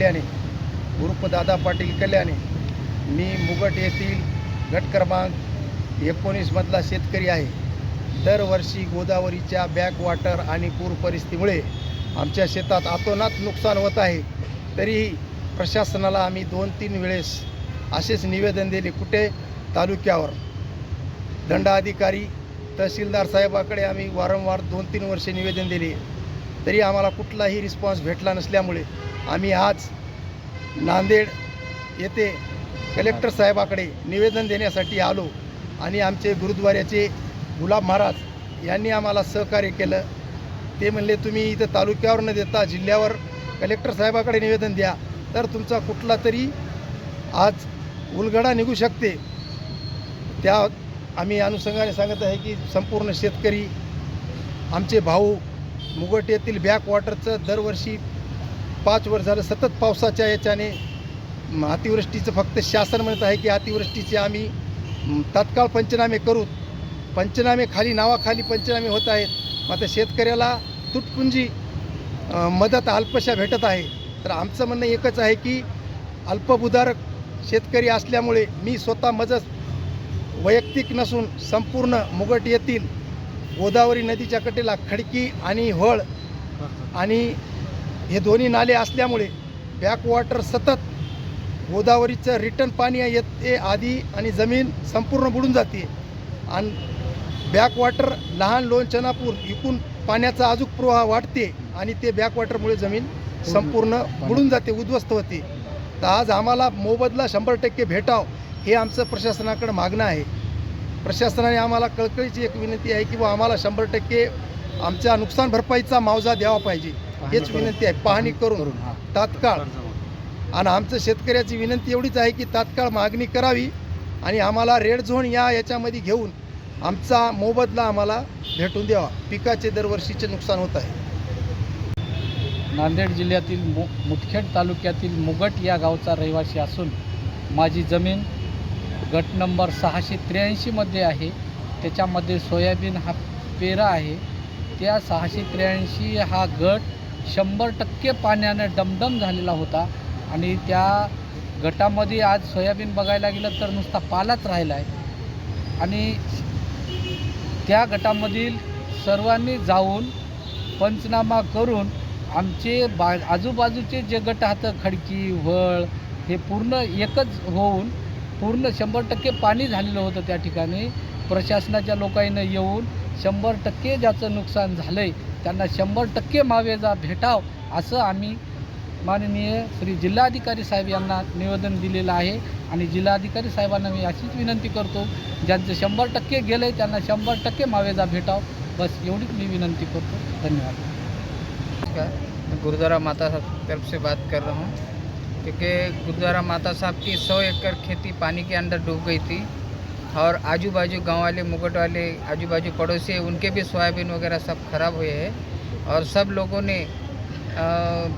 कल्याणी उर्फ दादा पाटील कल्याणी. मी मुगट येथील गट क्रमांक एकोणीसमधला शेतकरी आहे. दरवर्षी गोदावरीच्या बॅकवॉटर आणि पूर परिस्थितीमुळे आमच्या शेतात अतोनात नुकसान होत आहे. तरीही प्रशासनाला आम्ही दोन तीन वेळेस असेच निवेदन दिले कुठे? तालुक्यावर. दंडाधिकारी तहसीलदार साहेबाकडे आम्ही वारंवार दोन तीन वर्षे निवेदन दिले. तरी आम्हाला कुठलाही रिस्पॉन्स भेटला नसल्यामुळे आम्ही आज नांदेड येथे कलेक्टर साहेबाकडे निवेदन देण्यासाठी आलो आणि आमचे गुरुद्वाऱ्याचे गुलाब महाराज यांनी आम्हाला सहकार्य केलं. ते म्हणले तुम्ही इथं तालुक्यावर न देता जिल्ह्यावर कलेक्टर साहेबाकडे निवेदन द्या तर तुमचा कुठला तरी आज उलगडा निघू शकते. त्या आम्ही अनुषंगाने सांगत आहे की संपूर्ण शेतकरी आमचे भाऊ मुगट येथील बॅकवॉटरचं दरवर्षी पाच वर्ष झालं सतत पावसाच्या याच्याने अतिवृष्टीचं फक्त शासन म्हणत आहे की अतिवृष्टीचे आम्ही तात्काळ पंचनामे करू. पंचनामे खाली नावाखाली पंचनामे होत आहेत. आता शेतकऱ्याला तुटपुंजी मदत अल्पशा भेटत आहे. तर आमचं म्हणणं एकच आहे की अल्पभूधारक शेतकरी असल्यामुळे मी स्वतः मदत वैयक्तिक नसून संपूर्ण मुगट येथील गोदावरी नदीच्या कटेला खडकी आणि हळ आणि हे दोन्ही नाले असल्यामुळे बॅकवॉटर सतत गोदावरीचं रिटर्न पाणी येते आधी आणि जमीन संपूर्ण बुडून जाते. आणि बॅकवॉटर लहान लोण चनापूर इकून पाण्याचा अजूक प्रवाह वाढते आणि ते बॅकवॉटरमुळे जमीन संपूर्ण बुडून जाते उद्ध्वस्त होते. तर आज आम्हाला मोबदला शंभर टक्के भेटाव हे आमचं प्रशासनाकडं मागणं आहे. प्रशासनाने आम्हाला कळकळीची एक विनंती आहे की बा आम्हाला शंभर टक्के आमच्या नुकसान भरपाईचा मावजा द्यावा पाहिजे. हेच विनंती आहे. पाहणी करून तात्काळ. आणि आमचं शेतकऱ्याची विनंती एवढीच आहे की तात्काळ मागणी करावी आणि आम्हाला रेड झोन या याच्यामध्ये घेऊन आमचा मोबदला आम्हाला भेटून द्यावा. पिकाचे दरवर्षीचे नुकसान होत आहे. नांदेड जिल्ह्यातील मु मुदखेड तालुक्यातील मुगट या गावचा रहिवासी असून माझी जमीन गट नंबर सहाशे त्र्याऐंशीमध्ये आहे. त्याच्यामध्ये सोयाबीन हा पेरा आहे. त्या सहाशे त्र्याऐंशी हा गट शंभर टक्के पाण्यानं डमडम झालेला होता. आणि त्या गटामध्ये आज सोयाबीन बघायला गेलं तर नुसता पालाच राहिला आहे आणि त्या गटामधील सर्वांनी जाऊन पंचनामा करून आमचे बा आजूबाजूचे जे गट आहेत खडकी वळ हे पूर्ण एकच होऊन पूर्ण शंभर टक्के पाणी झालेलं होतं त्या ठिकाणी. प्रशासनाच्या लोकांनी येऊन शंभर टक्के ज्याचं नुकसान झालं आहे त्यांना शंभर टक्के मावेजा भेटाव असं आम्ही माननीय श्री जिल्हाधिकारी साहेब यांना निवेदन दिलेलं आहे. आणि जिल्हाधिकारी साहेबांना मी अशीच विनंती करतो ज्यांचं शंभर टक्के गेलं आहे त्यांना शंभर टक्के मावेजा भेटाव. बस एवढीच मी विनंती करतो. धन्यवाद. गुरुद्वारा माता साहब तरफ से बात कर रहा हूँ. क्योंकि गुरुद्वारा माता साहब की सौ एकड़ खेती पानी के अंदर डूब गई थी। और आजू बाजू गाँव वाले मुगट वाले आजू बाजू पड़ोसी, उनके भी सोयाबीन वगैरह सब खराब हुए हैं और सब लोगों ने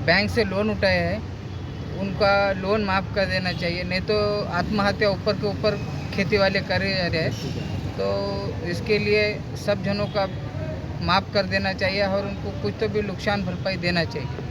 बैंक से लोन उठाए हैं। उनका लोन माफ़ कर देना चाहिए, नहीं तो आत्महत्या ऊपर के ऊपर खेती वाले करे जा रहे हैं। तो इसके लिए सब जनों का माफ़ कर देना चाहिए और उनको कुछ तो भी नुकसान भरपाई देना चाहिए।